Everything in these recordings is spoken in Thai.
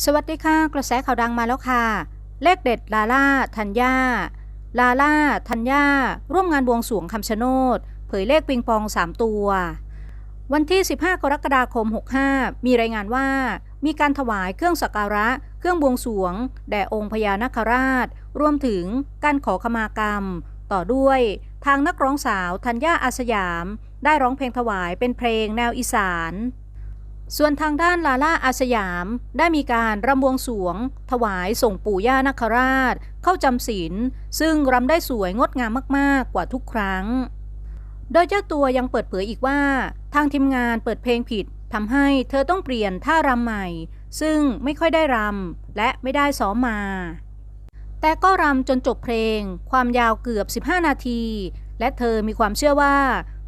สวัสดีค่ะ กระแสข่าวดังมาแล้วค่ะ เลขเด็ดลาล่าธัญญาลาล่าธัญญาร่วมงานบวงสรวงคำชะโนด เผยเลขปิงปอง 3 ตัว วันที่ 15 กรกฎาคม 65 มีรายงานว่า มีการถวายเครื่องสักการะ เครื่องบวงสรวง แด่องค์พญานาคราช รวมถึงการขอขมากรรม ต่อด้วยทางนักร้องสาวธัญญาอาสยาม ได้ร้องเพลงถวายเป็นเพลงแนวอีสาน ส่วนทางด้านลาล่าอาสยาม ได้มีการรำวงสวง ถวายส่งปู่ย่านาคราช เข้าจำศีลซึ่งรำได้สวยงดงามมากๆกว่าทุกครั้ง โดยเจ้าตัวยังเปิดเผยอีกว่า ทางทีมงานเปิดเพลงผิดทำให้เธอต้องเปลี่ยนท่ารำใหม่ ซึ่งไม่ค่อยได้รำและไม่ได้ซ้อมมา แต่ก็รำจนจบเพลง ความยาวเกือบ 15 นาที และเธอมีความเชื่อว่า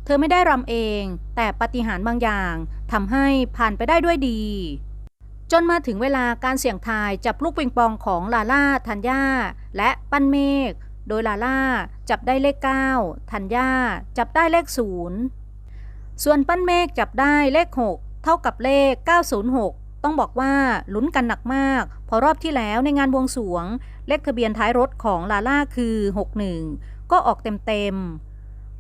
เธอไม่ได้รำเอง แต่ปฏิหารบางอย่าง ทำให้ผ่านไปได้ด้วยดี จนมาถึงเวลาการเสี่ยงทายจับลูกปิงปองของลาล่าธัญญาและปั้นเมฆโดยลาล่าจับได้เลข 9ธัญญาจับได้เลข 0 ส่วนปั้นเมฆจับได้เลข 6 เท่ากับเลข 906 ต้องบอกว่าลุ้นกันหนักมากพอรอบที่แล้วในงานบวงสวง เลขทะเบียนท้ายรถของลาล่าคือ 61 ก็ออกเต็มๆ